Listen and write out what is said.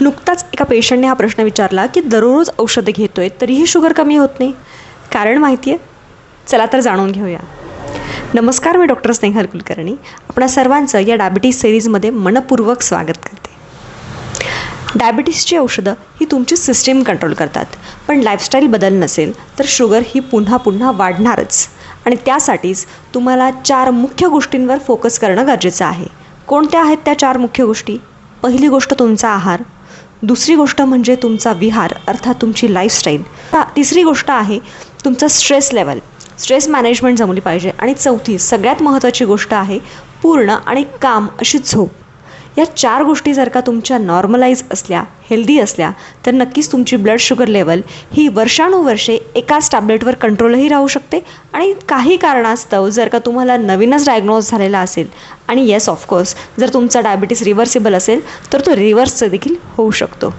नुकताच एका पेशंटने हा प्रश्न विचारला की दररोज औषधं घेतोय तरीही शुगर कमी होत नाही. कारण माहिती आहे चला तर जाणून घेऊया. नमस्कार मी डॉक्टर स्नेहल कुलकर्णी. आपणा सर्वांचं या डायबिटीस सिरीजमध्ये मनपूर्वक स्वागत करते. डायबिटीसची औषधं ही तुमची सिस्टीम कंट्रोल करतात. पण लाईफस्टाईल बदल नसेल तर शुगर ही पुन्हा पुन्हा वाढणारच. आणि त्यासाठीच तुम्हाला चार मुख्य गोष्टींवर फोकस करणं गरजेचं आहे. कोणत्या आहेत त्या चार मुख्य गोष्टी? पहिली गोष्ट तुमचा आहार दुसरी गोष्ट म्हणजे तुमचा विहार अर्थात तुमची लाईफस्टाईल तिसरी गोष्ट आहे तुमचं स्ट्रेस लेवल स्ट्रेस मॅनेजमेंट जमली पाहिजे. आणि चौथी सगळ्यात महत्त्वाची गोष्ट आहे पूर्ण आणि काम अशी झोप. या चार गोष्टी जर का तुमच्या नॉर्मलाईज असल्या हेल्दी असल्या तर नक्कीच तुमची ब्लड शुगर लेवल ही वर्षानुवर्षे एकाच टॅबलेटवर कंट्रोलही राहू शकते. आणि काही कारणास्तव जर का तुम्हाला नवीनच डायग्नोज झालेला असेल आणि येस ऑफकोर्स जर तुमचा डायबिटीस रिव्हर्सिबल असेल तर तो रिव्हर्सचं देखील होऊ शकतो.